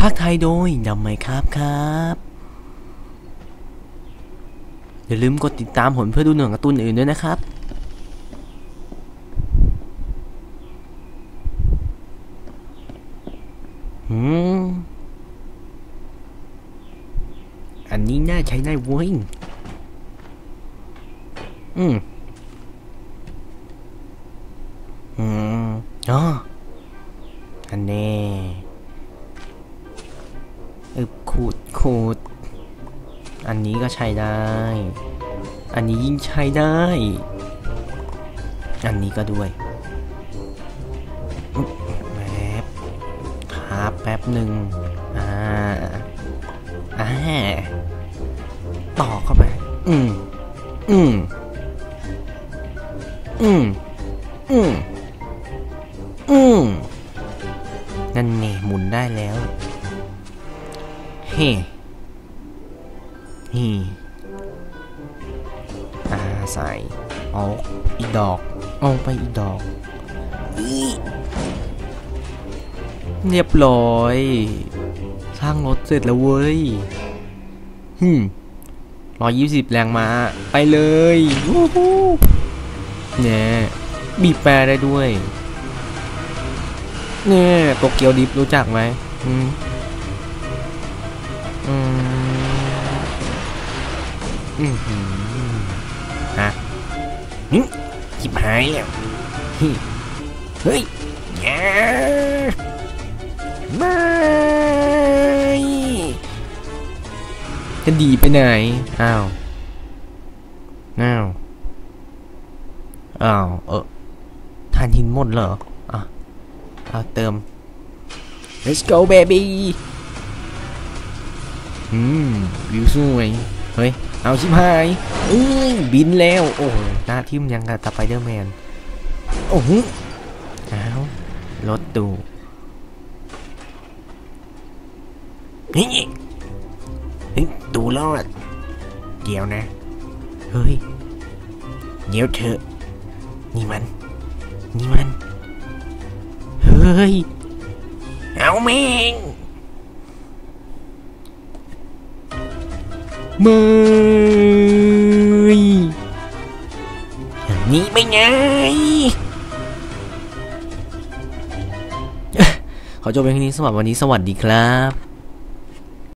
ภาคไทยโดยดำไหมครับครับ อย่าลืมกดติดตามผมเพื่อดูหนังการ์ตูนอื่นด้วยนะครับ อืม อันนี้น่าใช้ได้เว้ย อืม อืมอ๋ออันนี้ อึบขูดขูด อันนี้ก็ใช้ได้ อันนี้ยิ่งใช้ได้ อันนี้ก็ด้วยแป๊บครับแป๊บหนึ่งอ่าอ่าต่อเข้าไป อืม อืม อืม อืม อืม นั่นไงหมุนได้แล้ว เฮ้นี่อ่าใส่เอาอีดอก เอาไปอีดอก เรียบร้อย สร้างรถเสร็จแล้วเว้ยฮึมร้อยยี่สิบแรงมา ไปเลยวู้ฮู้เนี่ยบีบแปรได้ด้วยเนี่ยโตเกียวดิฟรู้จักไหมอืม ฮะหึจิบหายแล้วฮิเฮ้ยแย่ไม่จะดีไปไหน อ้าว อ้าว อ้าว เออทานหินหมดเหรอ อะเอาเติม let's go baby อืม วิวสวย ฮ้ย เอาชิบหายอื้อบินแล้ว โอ้โหหน้าทิมยังกับตาไปเดอร์แมน โอ้โหเอารถตู้นี่เฮ้ยตูรอด เดี๋ยวนะ เฮ้ย เดี๋ยวเถอะนี่มัน นี่มัน เฮ้ย เอาแม่ง ม่อย่างนี้ไม่ไงขอจบเพียงนี้สำหรับวันนี้สวัสดีครับ